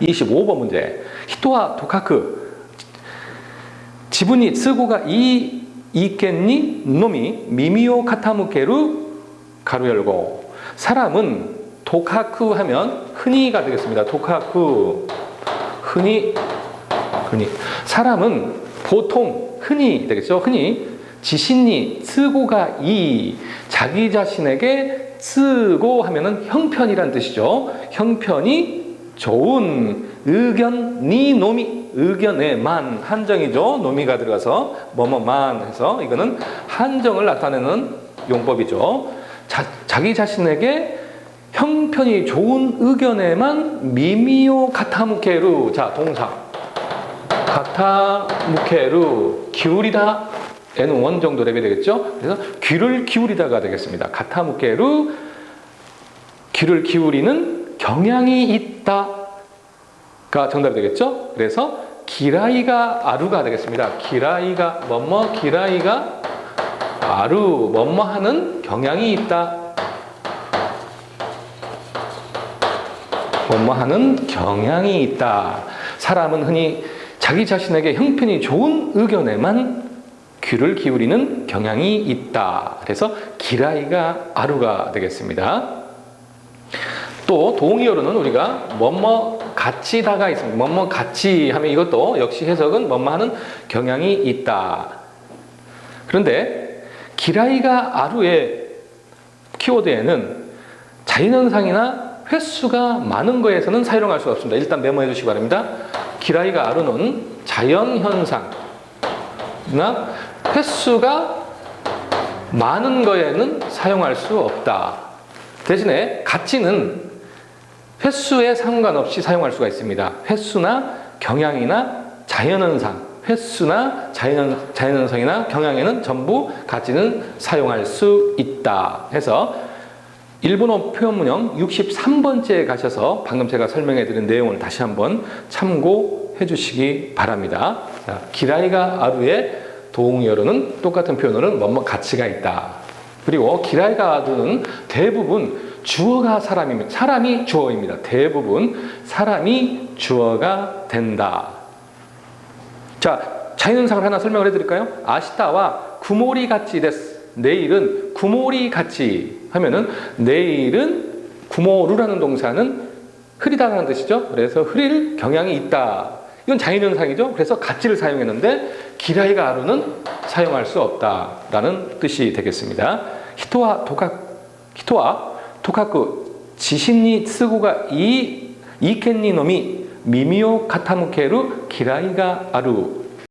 25번 문제. 히토와 도카크. 지분이 쓰고가 이 있겠니? 놈이 미미오 카타무케루 가로 열고. 사람은 도카쿠 하면 흔히가 되겠습니다. 도카쿠. 흔히 흔히 사람은 보통 흔히 되겠죠. 흔히 지신이 쓰고가 이 자기 자신에게 쓰고 하면은 형편이란 뜻이죠. 형편이 좋은 의견 니 놈이 의견에만 한정이죠. 놈이가 들어가서 뭐뭐만 해서 이거는 한정을 나타내는 용법이죠. 자, 자기 자신에게 형편이 좋은 의견에만 미미오 카타무케루 자 동사 가타무케루 기울이다 에는 원 정도 랩이 되겠죠. 그래서 귀를 기울이다가 되겠습니다. 가타무케루 귀를 기울이는 경향이 있다가 정답이 되겠죠. 그래서 기라이가 아루가 되겠습니다. 기라이가 뭐뭐 기라이가 아루 뭐뭐 하는 경향이 있다. 뭐뭐 하는 경향이 있다. 사람은 흔히 자기 자신에게 형편이 좋은 의견에만 귀를 기울이는 경향이 있다. 그래서 기라이가 아루가 되겠습니다. 또 동의어로는 우리가 뭐뭐 같이다가 있습니다. 뭐뭐 같이 하면 이것도 역시 해석은 뭐뭐 하는 경향이 있다. 그런데 기라이가 아루의 키워드에는 자연현상이나 횟수가 많은 거에서는 사용할 수가 없습니다. 일단 메모해 주시기 바랍니다. 기라이가 아루는 자연현상이나 횟수가 많은 거에는 사용할 수 없다. 대신에 가치는 횟수에 상관없이 사용할 수가 있습니다. 횟수나 경향이나 자연현상, 횟수나 자연, 자연현상이나 경향에는 전부 가치는 사용할 수 있다. 해서 일본어 표현문형 63번째에 가셔서 방금 제가 설명해 드린 내용을 다시 한번 참고해 주시기 바랍니다. 자, 기라이가 아루의 동의어로는 똑같은 표현어는 뭐뭐 가치가 있다. 그리고 기라이가 아루는 대부분 주어가 사람입니다. 사람이 주어입니다. 대부분 사람이 주어가 된다. 자, 자연현상을 하나 설명을 해드릴까요? 아시타와 구모리 같이 데스. 내일은 구모리 같이 하면은 내일은 구모루라는 동사는 흐리다라는 뜻이죠. 그래서 흐릴 경향이 있다. 이건 자연현상이죠. 그래서 가치를 사용했는데 기라이가 아루는 사용할 수 없다라는 뜻이 되겠습니다. 히토와 도카 히토와 도카쿠 지신니 쓰고가 이 이켄니 놈이 미미오 카타무케루 기라이가 아루